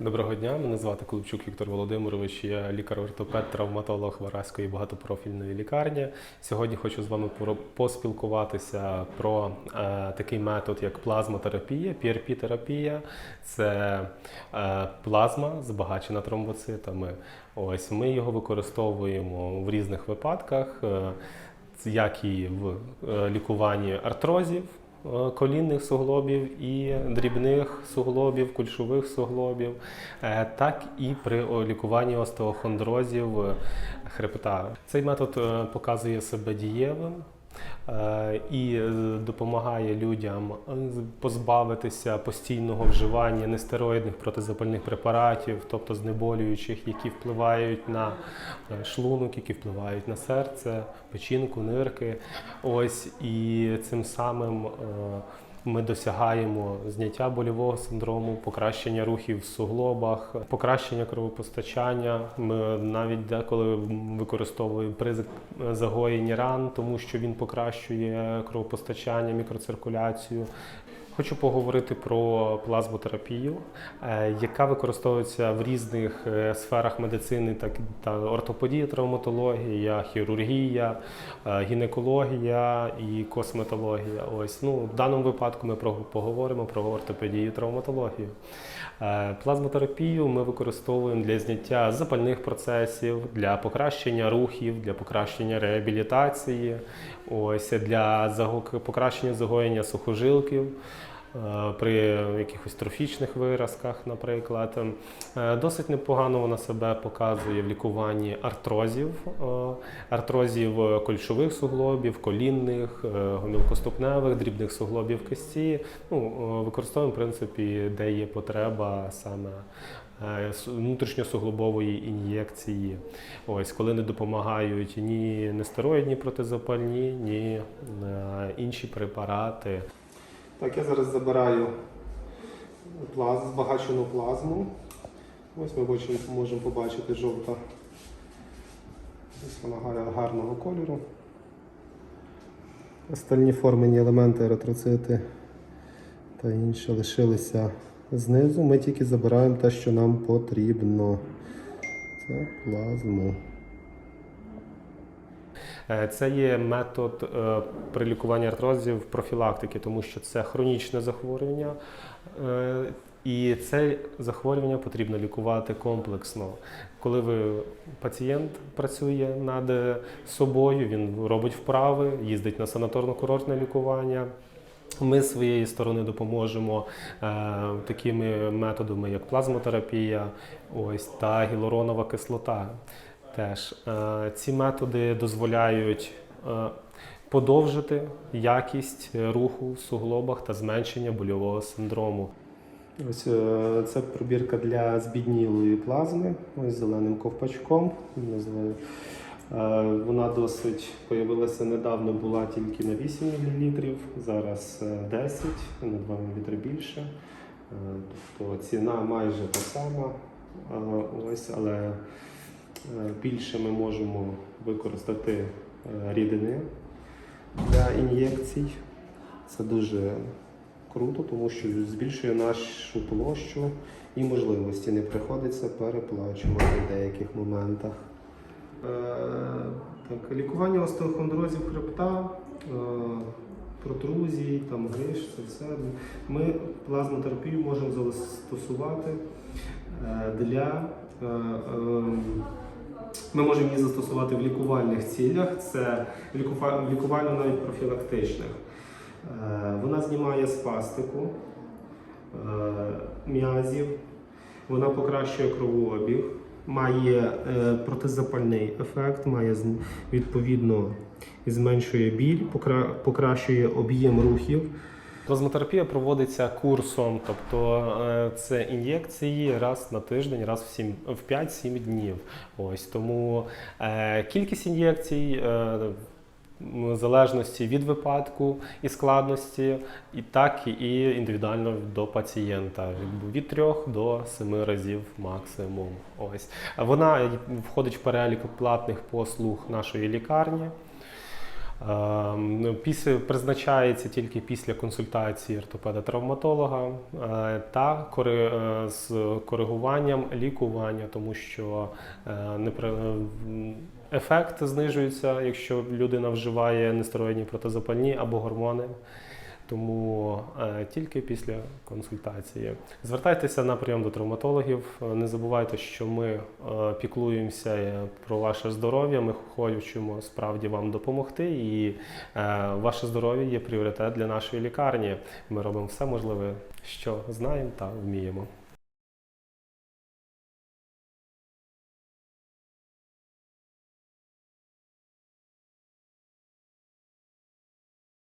Доброго дня, мене звати Колубчук Віктор Володимирович. Я лікар-ортопед, травматолог Вараської багатопрофільної лікарні. Сьогодні хочу з вами поспілкуватися про е, такий метод, як плазмотерапія, PRP-терапія. Це е, плазма збагачена тромбоцитами. Ось ми його використовуємо в різних випадках, е, як і в е, лікуванні артрозів колінних суглобів і дрібних суглобів, кульшових суглобів, е, так і при лікуванні остеохондрозів е, хребта. Цей метод е, показує себе дієвим. Е, І е, допомагає людям е, позбавитися постійного вживання нестероїдних протизапальних препаратів, тобто знеболюючих, які впливають на шлунок, які впливають на серце, печінку, нирки. Ось і цим самим ми досягаємо зняття больового синдрому, покращення рухів в суглобах, покращення кровопостачання. Ми навіть деколи використовуємо при загоєнні ран, тому що він покращує кровопостачання, мікроциркуляцію. Хочу поговорити про плазмотерапію, е, яка використовується в різних е, сферах медицини, так та ортопедія, травматологія, хірургія, е, гінекологія і косметологія. Ось ну в даному випадку ми поговоримо про ортопедію травматологію. Плазмотерапію ми використовуємо для зняття запальних процесів, для покращення рухів, для покращення реабілітації, ось для покращення загоєння сухожилків. Е, При якихось трофічних виразках, наприклад, Е, досить непогано вона себе показує в лікуванні артрозів, е, артрозів кольшових суглобів, колінних, гомілкоступневих, дрібних суглобів кисті. Ну, використовуємо в принципі, де є потреба саме внутрішньосуглобової ін'єкції. Ось коли не допомагають ні нестероїдні протизапальні, ні інші препарати. Так, я зараз забираю плаз, збагачену плазму. Ось ми бачимо, можемо побачити жовта. Ось вона гарного кольору. Остальні формені елементи, еритроцити та інше лишилися знизу. Ми тільки забираємо те, що нам потрібно. Це плазму. Е, Це є метод е, при лікуванні артрозів профілактики, тому що це хронічне захворювання. е, І це захворювання потрібно лікувати комплексно. Коли ви пацієнт працює над собою, він робить вправи, їздить на санаторно-курортне лікування. Ми з своєї сторони допоможемо е, такими методами, як плазмотерапія, ось та гіалуронова кислота. Теж е, ці методи дозволяють е, подовжити якість руху в суглобах та зменшення больового синдрому. Ось е, це пробірка для збіднілої плазми, ось зеленим ковпачком. Вона досить появилася недавно, була тільки на 8 мл, зараз е, 10, на 2 мл більше. Тобто ціна майже та сама. Ось, але більше ми можемо використати е, рідини для ін'єкцій. Це дуже круто, тому що збільшує нашу площу і можливості. Не приходиться переплачувати в деяких моментах. Е, так, лікування остеохондрозів хребта, е, протрузій, там, гриш, це все. Ми плазмотерапію можемо застосувати е, для. Ми можемо її застосувати в лікувальних цілях, це лікува- лікувально навіть профілактичних. Е, Вона знімає спастику е, м'язів, вона покращує кровообіг, має е, протизапальний ефект, має відповідно зменшує біль, покращує об'єм рухів. Плазмотерапія проводиться курсом, тобто е, це ін'єкції раз на тиждень, раз в, 7, в 5-7 днів. Ось тому е, кількість ін'єкцій. Е, в залежності від випадку і складності, і так і індивідуально до пацієнта від 3 до 7 разів максимум. Ось вона входить в перелік платних послуг нашої лікарні. Ем, Після призначається тільки після консультації ортопеда-травматолога е, та е, з коригуванням лікування, тому що е, ефект знижується, якщо людина вживає нестероїдні протизапальні або гормони. Тому е, тільки після консультації. Звертайтеся на прийом до травматологів. Е, Не забувайте, що ми е, піклуємося про ваше здоров'я. Ми хочемо справді вам допомогти, і ваше здоров'я є пріоритет для нашої лікарні. Ми робимо все можливе, що знаємо та вміємо.